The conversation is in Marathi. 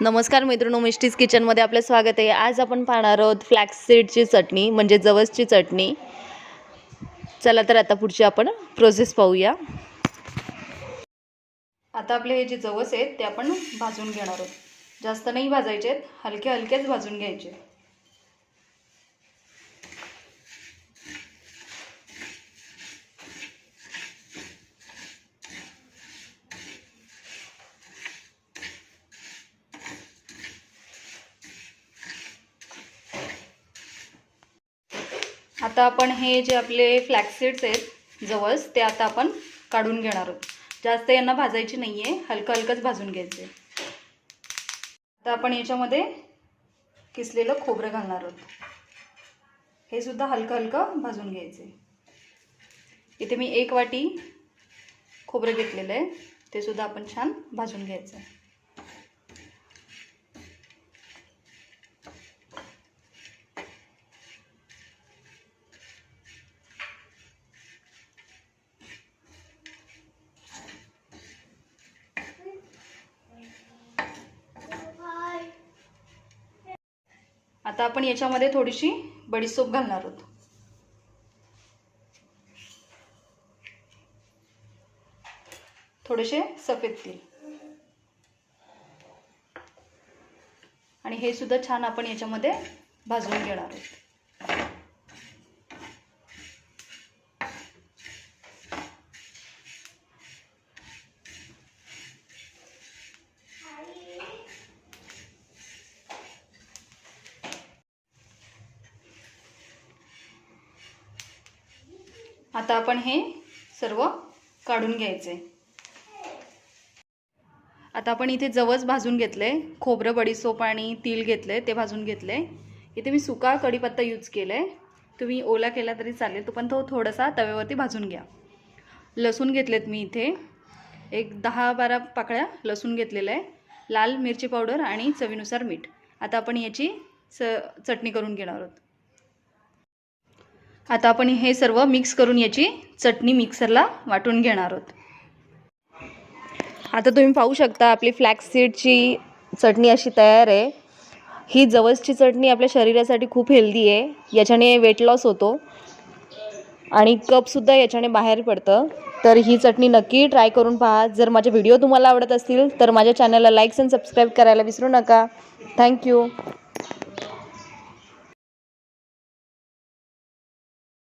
नमस्कार मित्रांनो मिस्टीज किचनमध्ये आपलं स्वागत आहे. आज आपण पाहणार आहोत फ्लॅक्स सीडची चटणी म्हणजे जवसची चटणी. चला तर आता पुढची आपण प्रोसेस पाहूया. आता आपले हे जे जवस आहेत ते आपण भाजून घेणार आहोत. जास्त नाही भाजायचे आहेत हलके हलकेच भाजून घ्यायचे. आता आपण हे जे आपले फ्लॅक्सीड्स आहेत जवळच ते आता आपण काढून घेणार आहोत. जास्त यांना भाजायची नाही आहे हलकं हलकंच भाजून घ्यायचे. आता आपण याच्यामध्ये किसलेलं खोबरं घालणार आहोत. हे सुद्धा हलकं हलकं भाजून घ्यायचे. इथे मी एक वाटी खोबरं घेतलेलं आहे. ते सुद्धा आपण छान भाजून घ्यायचं आहे. आता आपण याच्यामध्ये थोडीशी बडीसोप घालणार आहोत. थोडेसे सफेद तेल. आणि हे सुद्धा छान आपण याच्यामध्ये भाजून घेणार आहोत. आता आपण हे सर्व काढून घ्यायचे. आता आपण इथे जवस भाजून घेतले खोबरं बडीसोप आणि तीळ घेतले ते भाजून घेतले. इथे मी सुका कढीपत्ता यूज केला आहे तुम्ही ओला केला तरी चालेल तो पण तो थोडासा तव्यावरती भाजून घ्या. लसूण घेतलेत मी इथे. एक दहा बारा पाकळ्या लसूण घेतलेलं आहे. लाल मिरची पावडर आणि चवीनुसार मीठ. आता आपण याची स चटणी करून घेणार आहोत. आता आपण हे सर्व मिक्स करून याची चटणी मिक्सरला वाटून घेणार आहोत. आता तुम्ही पाहू शकता आपली फ्लॅक्स सीडची चटणी अशी तयार आहे. ही जवसची चटणी आपल्या शरीरासाठी खूप हेल्दी आहे. याच्याने वेट लॉस होतो. आणि कपसुद्धा याच्याने बाहेर पडतं. तर ही चटणी नक्की ट्राय करून पहा. जर माझे व्हिडिओ तुम्हाला आवडत असतील तर माझ्या चॅनलला लाईक्स अँड सबस्क्राईब करायला विसरू नका. थँक्यू